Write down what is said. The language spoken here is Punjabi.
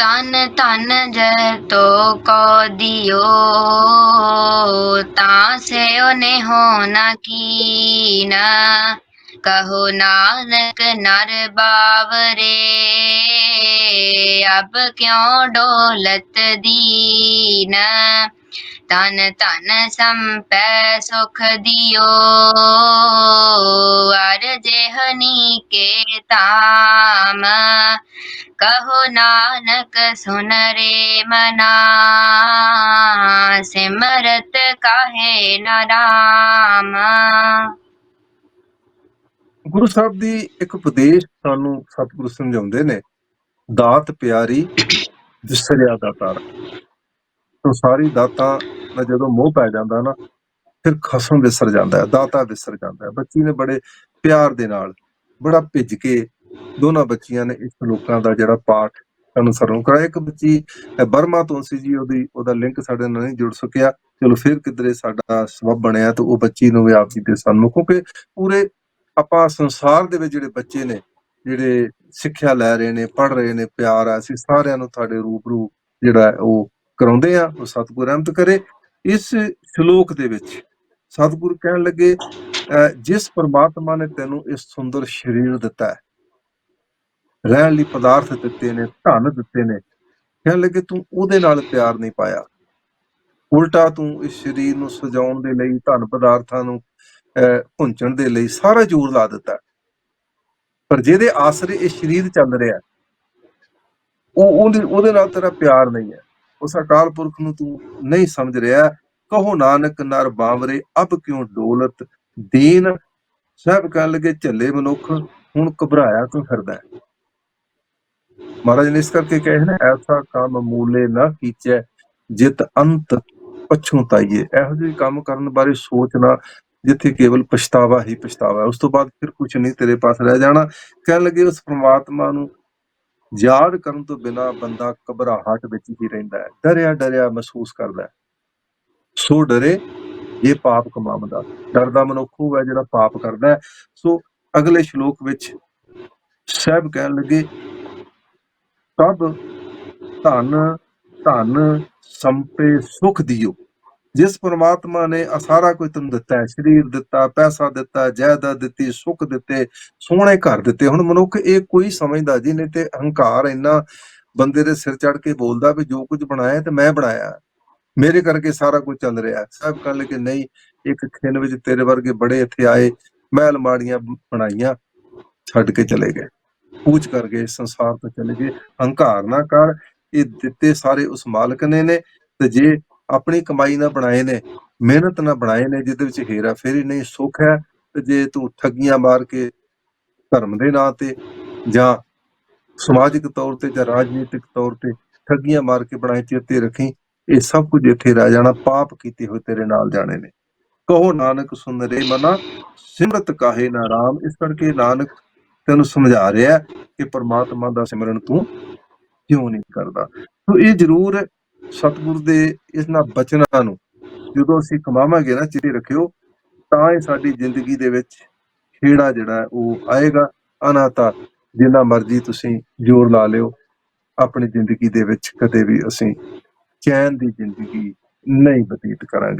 ਤਨ ਧਨ ਜੈ ਤੋ ਕੋ ਦਿਓ, ਤਾਂ ਸੇ ਉਹਨੇ ਹੋਣਾ ਕੀਨ। ਕਹੋ ਨਾਨਕ ਨਰ ਬਾਵਰੇ, ਅਬ ਕਿਉ ਡੋਲਤ ਦੀਨ? ਤਨ ਧਨ ਸੰਪੈ ਸੁਖ ਦਿਓ, ਅਰ ਜਿਹਨੀ ਕੇ ਤਾਮ ਕਹੋ ਨਾਨਕ ਸੁਨ ਰੇ ਮਨਾ ਸਿਮਰਤ ਕਾਹੇ ਨ ਰਾਮ ਗੁਰੂ ਸਾਹਿਬ ਦੀ ਇੱਕ ਉਪਦੇਸ਼ ਸਾਨੂੰ ਸਤਿਗੁਰੂ ਸਮਝਾਉਂਦੇ ਨੇ, ਦਾਤ ਪਿਆਰੀ ਵਿਸਰਿਆ ਦਾਤਾਰ ਸੰਸਾਰੀ ਦਾਤਾਂ ਦਾ ਜਦੋਂ ਮੋਹ ਪੈ ਜਾਂਦਾ ਨਾ, ਫਿਰ ਖਸਮ ਵਿਸਰ ਜਾਂਦਾ ਹੈ ਦਾਤਾ ਵਿਸਰ ਜਾਂਦਾ। ਹੈ ਬੱਚੀ ਨੇ ਬੜੇ ਪਿਆਰ ਦੇ ਨਾਲ, ਬੜਾ ਭਿੱਜ ਕੇ ਦੋਨਾਂ ਬੱਚੀਆਂ ਨੇ ਇਸ ਲੋਕਾਂ ਦਾ ਜਿਹੜਾ ਪਾਠ ਅਨੁਸਰਨ ਕਰਾਇਆ। ਇੱਕ ਬੱਚੀ ਬਰਮਾ ਤੋਂ ਸੀ ਜੀ, ਉਹਦੀ, ਉਹਦਾ ਲਿੰਕ ਸਾਡੇ ਨਾਲ ਨਹੀਂ ਜੁੜ ਸਕਿਆ। ਚਲੋ ਫਿਰ ਕਿਧਰੇ ਸਾਡਾ ਸਬਬ ਬਣਿਆ ਤੇ ਉਹ ਬੱਚੀ ਨੂੰ ਵੀ ਆਪ ਜੀ ਦੇ ਸਾਨੂੰ ਕਿਉਂਕਿ ਪੂਰੇ ਆਪਾਂ ਸੰਸਾਰ ਦੇ ਵਿੱਚ ਜਿਹੜੇ ਬੱਚੇ ਨੇ, ਜਿਹੜੇ ਸਿੱਖਿਆ ਲੈ ਰਹੇ ਨੇ ਪੜ ਰਹੇ ਨੇ, ਪਿਆਰ ਆ, ਅਸੀਂ ਸਾਰਿਆਂ ਨੂੰ ਤੁਹਾਡੇ ਰੂਬਰੂ ਜਿਹੜਾ ਉਹ ਕਰਾਉਂਦੇ ਆ ਉਹ ਸਤਿਗੁਰ ਰਹਿਮਤ ਕਰੇ। ਇਸ ਸ਼ਲੋਕ ਦੇ ਵਿੱਚ ਸਤਿਗੁਰ ਕਹਿਣ ਲੱਗੇ ਅਹ ਜਿਸ ਪਰਮਾਤਮਾ ਨੇ ਤੈਨੂੰ ਇਸ ਸੁੰਦਰ ਸਰੀਰ ਦਿੱਤਾ ਹੈ ਰਹਿਣ ਲਈ ਪਦਾਰਥ ਦਿੱਤੇ ਨੇ, ਧਨ ਦਿੱਤੇ ਨੇ। ਕਹਿਣ ਲੱਗੇ, ਤੂੰ ਉਹਦੇ ਨਾਲ ਪਿਆਰ ਨਹੀਂ ਪਾਇਆ। ਉਲਟਾ ਤੂੰ ਇਸ ਸਰੀਰ ਨੂੰ ਸਜਾਉਣ ਦੇ ਲਈ, ਧਨ ਪਦਾਰਥਾਂ ਨੂੰ, ਅਹ ਪੁੰਚਣ ਦੇ ਲਈ ਸਾਰਾ ਜ਼ੋਰ ਲਾ ਦਿੱਤਾ। ਪਰ ਜਿਹਦੇ ਆਸਰੇ ਇਹ ਸਰੀਰ ਚੱਲ ਰਿਹਾ ਉਹ ਉਹਦੇ ਉਹਦੇ ਨਾਲ ਤੇਰਾ ਪਿਆਰ ਨਹੀਂ ਹੈ। ਉਸ ਅਕਾਲ ਪੁਰਖ ਨੂੰ ਤੂੰ ਨਹੀਂ ਸਮਝ ਰਿਹਾ। ਕਹੋ, ਨਾਨਕ, ਨਰ ਬਾਵਰੇ, ਅਬ ਕਿਉਂ ਡੋਲਤ? ਦੀਨ ਸਭ ਕਹਿਣ ਲੱਗੇ, ਝੱਲੇ ਮਨੁੱਖ, ਹੁਣ ਘਬਰਾਇਆ ਕਿਉਂ ਫਿਰਦਾ ਹੈ? ਮਹਾਰਾਜ ਨੇ ਇਸ ਕਰਕੇ ਕਹੇ ਨਾ, ਐਸਾ ਕੰਮ ਮੂਲੇ ਨਾ ਕੀਚੈ, ਜਿਤ ਅੰਤ ਪਛੂਤਾਈਏ ਇਹੋ ਜਿਹੇ ਕੰਮ ਕਰਨ ਬਾਰੇ ਸੋਚਣਾ ਜਿੱਥੇ ਕੇਵਲ ਪਛਤਾਵਾ ਹੀ ਪਛਤਾਵਾ। ਉਸ ਤੋਂ ਬਾਅਦ ਫਿਰ ਕੁਝ ਨਹੀਂ ਤੇਰੇ ਪਾਸ ਰਹਿ ਜਾਣਾ। ਕਹਿਣ ਲੱਗੇ ਉਸ ਪ੍ਰਮਾਤਮਾ ਨੂੰ, ਯਾਦ ਕਰਨ ਤੋਂ ਬਿਨਾ ਬੰਦਾ ਘਬਰਾਹਟ ਵਿੱਚ ਹੀ ਰਹਿੰਦਾ ਹੈ। ਡਰਿਆ ਡਰਿਆ ਮਹਿਸੂਸ ਕਰਦਾ ਹੈ। ਸੋ ਡਰੇ, ਇਹ ਪਾਪ ਕਮਾਉਂਦਾ। ਡਰਦਾ ਮਨੁੱਖ ਉਹ ਹੈ ਜਿਹੜਾ ਪਾਪ ਕਰਦਾ ਹੈ। ਸੋ ਅਗਲੇ ਸ਼ਲੋਕ ਵਿੱਚ ਸਾਹਿਬ ਕਹਿਣ ਲੱਗੇ ਤਬ ਧਨ ਧਨ ਸੰਪੇ ਸੁਖ ਦਿਓ। ਜਿਸ ਪ੍ਰਮਾਤਮਾ ਨੇ ਆਹ ਸਾਰਾ ਕੁਝ ਤੈਨੂੰ ਦਿੱਤਾ ਹੈ। ਸਰੀਰ ਦਿੱਤਾ, ਪੈਸਾ ਦਿੱਤਾ ਜਾਇਦਾਦ ਦਿੱਤੀ, ਸੁੱਖ ਦਿੱਤੇ, ਸੋਹਣੇ ਘਰ ਦਿੱਤੇ। ਹੁਣ ਮਨੁੱਖ ਇਹ ਕੋਈ ਸਮਝਦਾ ਜੀ ਨਹੀਂ ਤੇ ਹੰਕਾਰ ਇੰਨਾ ਬੰਦੇ ਦੇ ਸਿਰ ਚੜ ਕੇ ਬੋਲਦਾ ਵੀ ਜੋ ਕੁਝ ਬਣਾਇਆ ਤੇ ਮੈਂ ਬਣਾਇਆ। ਮੇਰੇ ਕਰਕੇ ਸਾਰਾ ਕੁਝ ਚੱਲ ਰਿਹਾ ਸਭ ਕਹਿਣ ਲੱਗੇ, ਨਹੀਂ, ਇੱਕ ਖਿੰਨ ਵਿੱਚ ਤੇਰੇ ਵਰਗੇ ਬੜੇ ਇੱਥੇ ਆਏ, ਮਹਿਲ ਮਾੜੀਆਂ ਬਣਾਈਆਂ, ਛੱਡ ਕੇ ਚਲੇ ਗਏ। ਪੂਛ ਕਰ ਗਏ ਸੰਸਾਰ ਤੋਂ ਚਲੇ ਗਏ। ਹੰਕਾਰ ਨਾ ਕਰ, ਇਹ ਦਿੱਤੇ ਸਾਰੇ ਉਸ ਮਾਲਕ ਨੇ ਨੇ, ਤੇ ਜੇ ਆਪਣੀ ਕਮਾਈ ਨਾਲ ਬਣਾਏ ਨੇ, ਮਿਹਨਤ ਨਾਲ ਬਣਾਏ ਨੇ, ਜਿਹਦੇ ਵਿੱਚ ਹੇਰਾ ਫੇਰੀ ਨਹੀਂ, ਸੁੱਖ ਹੈ, ਤੇ ਜੇ ਤੂੰ ਠੱਗੀਆਂ ਮਾਰ ਕੇ ਧਰਮ ਦੇ ਨਾਂ ਤੇ ਜਾਂ ਸਮਾਜਿਕ ਤੌਰ ਤੇ ਜਾਂ ਰਾਜਨੀਤਿਕ ਤੌਰ ਤੇ ਠੱਗੀਆਂ ਮਾਰ ਕੇ ਬਣਾਏ ਚੇਤੇ ਰੱਖੀ, ਇਹ ਸਭ ਕੁਝ ਇੱਥੇ ਰਹਿ ਜਾਣਾ, ਪਾਪ ਕੀਤੇ ਹੋਏ ਤੇਰੇ ਨਾਲ ਜਾਣੇ ਨੇ। ਕਹੋ, ਨਾਨਕ ਸੁਨ ਰੇ ਮਨਾ, ਸਿਮਰਤ ਕਾਹੇ ਨਾ ਰਾਮ, ਇਸ ਕਰਕੇ ਨਾਨਕ ਤੈਨੂੰ ਸਮਝਾ ਰਿਹਾ ਕਿ ਪਰਮਾਤਮਾ ਦਾ ਸਿਮਰਨ ਤੂੰ ਕਿਉਂ ਨਹੀਂ ਕਰਦਾ? ਸੋ ਇਹ ਜ਼ਰੂਰ ਸਤਿਗੁਰ ਦੇ ਇਹਨਾਂ ਬਚਨਾਂ ਨੂੰ ਜਦੋਂ ਅਸੀਂ ਕਮਾਵਾਂਗੇ ਨਾ ਚਿਹਰੇ ਰੱਖਿਓ, ਤਾਂ ਇਹ ਸਾਡੀ ਜ਼ਿੰਦਗੀ ਦੇ ਵਿੱਚ ਖੇੜਾ ਜਿਹੜਾ ਉਹ ਆਏਗਾ। ਅਨਾਤਾ ਜਿੰਨਾ ਮਰਜ਼ੀ ਤੁਸੀਂ ਜ਼ੋਰ ਲਾ ਲਿਓ, ਆਪਣੀ ਜ਼ਿੰਦਗੀ ਦੇ ਵਿੱਚ ਕਦੇ ਵੀ ਅਸੀਂ ਚੈਨ ਦੀ ਜ਼ਿੰਦਗੀ ਨਹੀਂ ਬਤੀਤ ਕਰਾਂਗੇ।